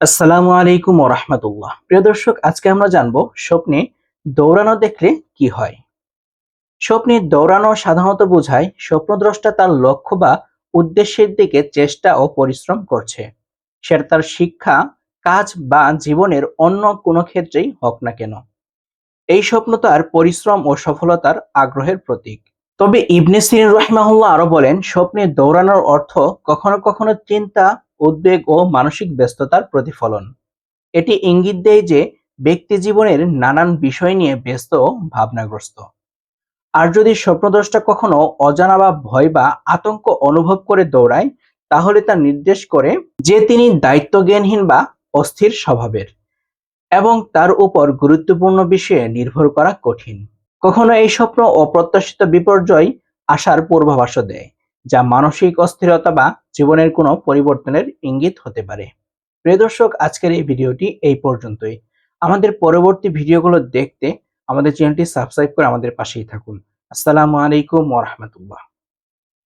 আসসালামু আলাইকুম ওরহমতুল্লাহ প্রিয় দর্শক, আজকে আমরা জানব স্বপ্নে দৌড়ানো দেখলে কি হয়। স্বপ্নে দৌড়ানো সাধারণত বোঝায় স্বপ্নদ্রষ্টা তার লক্ষ্য বা উদ্দেশ্যের দিকে চেষ্টা ও পরিশ্রম করছে। সেটা তার শিক্ষা, কাজ বা জীবনের অন্য কোনো ক্ষেত্রেই হোক না কেন। এই স্বপ্ন তার পরিশ্রম ও সফলতার আগ্রহের প্রতীক। তবে ইবনে সিরিন রহমাহুল্লাহ আরও বলেন, স্বপ্নে দৌড়ানোর অর্থ কখনো কখনো চিন্তা উদ্বেগ ও মানসিক ব্যস্ততার প্রতিফলন। এটি ইঙ্গিত দেয় যে ব্যক্তি জীবনের নানান বিষয় নিয়ে ব্যস্ত ভাবনাগ্রস্ত। আর যদি স্বপ্নদ্রষ্টা কখনো অজানা বা ভয় বা আতঙ্ক অনুভব করে দৌড়ায়, তাহলে তা নির্দেশ করে যে তিনি দায়িত্বজ্ঞানহীন বা অস্থির স্বভাবের এবং তার উপর গুরুত্বপূর্ণ বিষয়ে নির্ভর করা কঠিন। কখনো এই স্বপ্ন অপ্রত্যাশিত বিপর্যয় আসার পূর্বাভাসও দেয়। যা মানসিক অস্থিরতা বা জীবনের কোনো পরিবর্তনের ইঙ্গিত হতে পারে। প্রিয় দর্শক, আজকের এই ভিডিওটি এই পর্যন্তই। আমাদের পরবর্তী ভিডিওগুলো দেখতে আমাদের চ্যানেলটি সাবস্ক্রাইব করে আমাদের পাশেই থাকুন। আসসালামু আলাইকুম ওরহমতুল্লাহ